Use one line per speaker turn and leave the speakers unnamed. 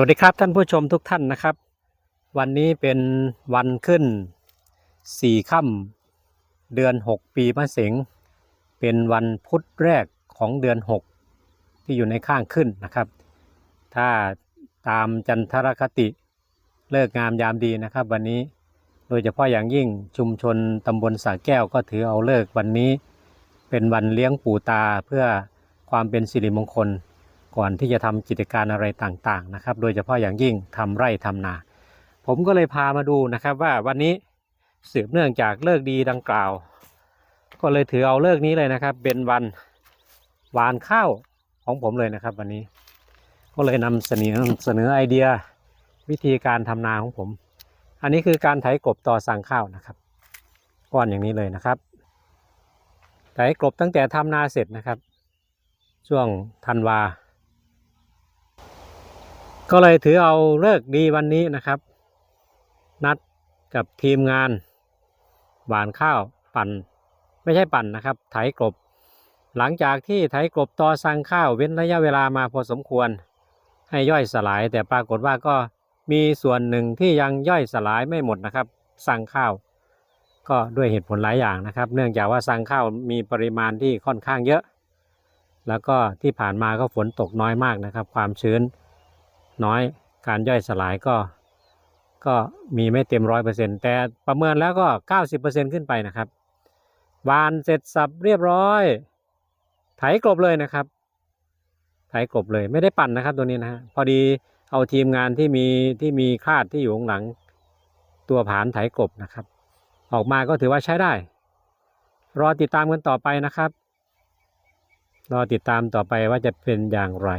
วัสดีครับท่านผู้ชมทุกท่านนะครับ วันนี้เป็นวันขึ้นสี่ค่ำเดือน 6 ปีมะเสงเป็นวันพุธแรกของเดือน 6 ที่อยู่ในข้างขึ้นนะครับ ถ้าตามจันทรคติเลิกงามยามดีนะครับ วันนี้โดยเฉพาะอย่างยิ่งชุมชนตำบลสาแก้วก็ถือเอาเลิกวันนี้ เป็นวันเลี้ยงปู่ตาเพื่อความเป็นสิริมงคล ก่อนที่จะทำกิจการอะไรต่างๆนะครับ โดยเฉพาะอย่างยิ่งทำไร่ทำนา ผมก็เลยพามาดูนะครับว่าวันนี้สืบเนื่องจากเลิกดีดังกล่าว ก็เลยถือเอาเลิกนี้เลยนะครับ เป็นวันหวานข้าวของผมเลยนะครับ วันนี้ก็เลยนำเสนอเสนอไอเดียวิธีการทำนาของผม อันนี้คือการไถกบต่อสั่งข้าวนะครับก้อนอย่างนี้เลยนะครับไถกบตั้งแต่ทำนาเสร็จนะครับ ช่วงธันวา ก็เลยถือเอาเลิกดีวันนี้นะครับ นัดกับทีมงานหวานข้าวปั่น ไม่ใช่ปั่นนะครับ ไถกบหลังจากที่ไถกบต่อสั่งข้าวเว้นระยะเวลามาพอสมควร ให้ย่อยสลาย แต่ปรากฏว่าก็มีส่วนหนึ่งที่ยังย่อยสลายไม่หมดนะครับ สั่งข้าว ก็ด้วยเหตุผลหลายอย่างนะครับ เนื่องจากว่าสั่งข้าวมีปริมาณที่ค่อนข้างเยอะ แล้วก็ที่ผ่านมาก็ฝนตกน้อยมากนะครับ ความชื้น น้อยการย่อยสลายก็ ก็มีไม่เต็มร้อยเปอร์เซ็นต์แต่ประเมินแล้วก็เก้าสิบเปอร์เซ็นต์ขึ้นไปนะครับวานเสร็จสับเรียบร้อย ไถกลบเลยนะครับ ไถกลบเลยไม่ได้ปั่นนะครับตัวนี้นะฮะพอดีเอาทีมงานที่มีที่มีคาดที่อยู่ข้างหลัง ตัวผานไถกลบนะครับ ออกมาก็ถือว่าใช้ได้ รอติดตามกันต่อไปนะครับ รอติดตามต่อไปว่าจะเป็นอย่างไร